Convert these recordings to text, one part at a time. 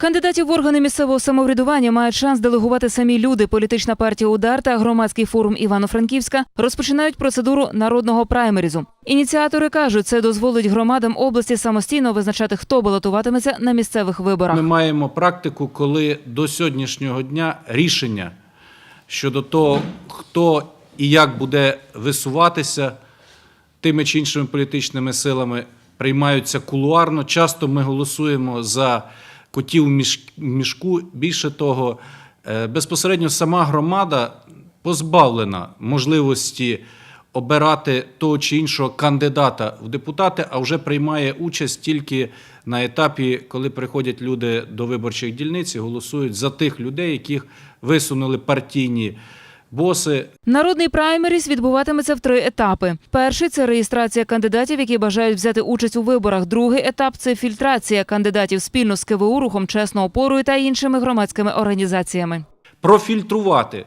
Кандидатів в органи місцевого самоврядування мають шанс делегувати самі люди. Політична партія Удар та громадський форум Івано-Франківська розпочинають процедуру народного праймерізу. Ініціатори кажуть, це дозволить громадам області самостійно визначати, хто балотуватиметься на місцевих виборах. Ми маємо практику, коли до сьогоднішнього дня рішення щодо того, хто і як буде висуватися тими чи іншими політичними силами, приймаються кулуарно. Часто ми голосуємо за котів в мішку. Більше того, е, безпосередньо сама громада позбавлена можливості обирати того чи іншого кандидата в депутати, а вже приймає участь тільки на етапі, коли приходять люди до виборчих дільниць і голосують за тих людей, яких висунули партійні боси, Народний праймеріс відбуватиметься в три етапи. Перший це реєстрація кандидатів, які бажають взяти участь у виборах. Другий етап це фільтрація кандидатів спільно з КВУ, рухом чесно опорою та іншими громадськими організаціями. профільтрувати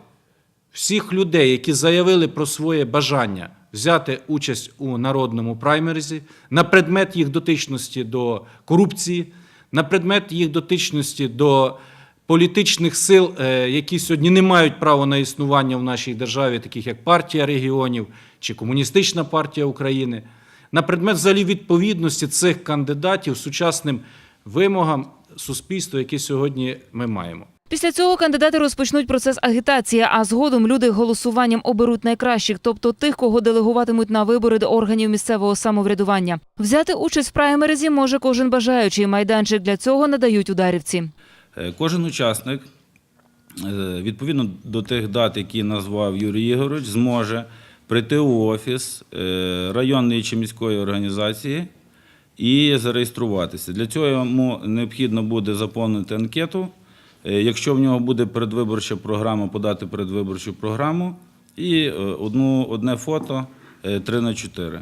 всіх людей, які заявили про своє бажання взяти участь у народному праймеризі на предмет їх дотичності до корупції, на предмет їх дотичності до політичних сил, е, які сьогодні не мають права на існування в нашій державі, таких як партія регіонів чи Комуністична партія України, на предмет взагалі відповідності цих кандидатів сучасним вимогам суспільства, які сьогодні ми маємо. Після цього кандидати розпочнуть процес агітації, а згодом люди голосуванням оберуть найкращих, тобто тих, кого делегуватимуть на вибори до органів місцевого самоврядування. Взяти участь в праймеризі може кожен бажаючий. Майданчик для цього надають ударівці. Е, Кожен учасник, е, відповідно до тих дат, які назвав Юрій Ігорович, зможе прийти у офіс е, районної чи міської організації і зареєструватися. Для цього йому необхідно буде заповнити анкету. Якщо в нього буде передвиборча програма, подати передвиборчу програму і одну, одне фото 3 на 4.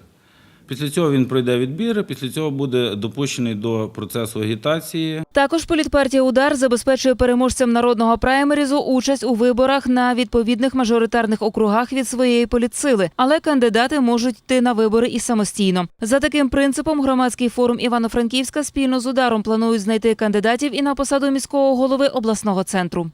Після цього він пройде відбір, після цього буде допущений до процесу агітації. Також політпартія Удар забезпечує переможцям народного праймерізу участь у виборах на відповідних мажоритарних округах від своєї політсили, але кандидати можуть йти на вибори і самостійно. За таким принципом громадський форум Івано-Франківська спільно з ударом планують знайти кандидатів і на посаду міського голови обласного центру.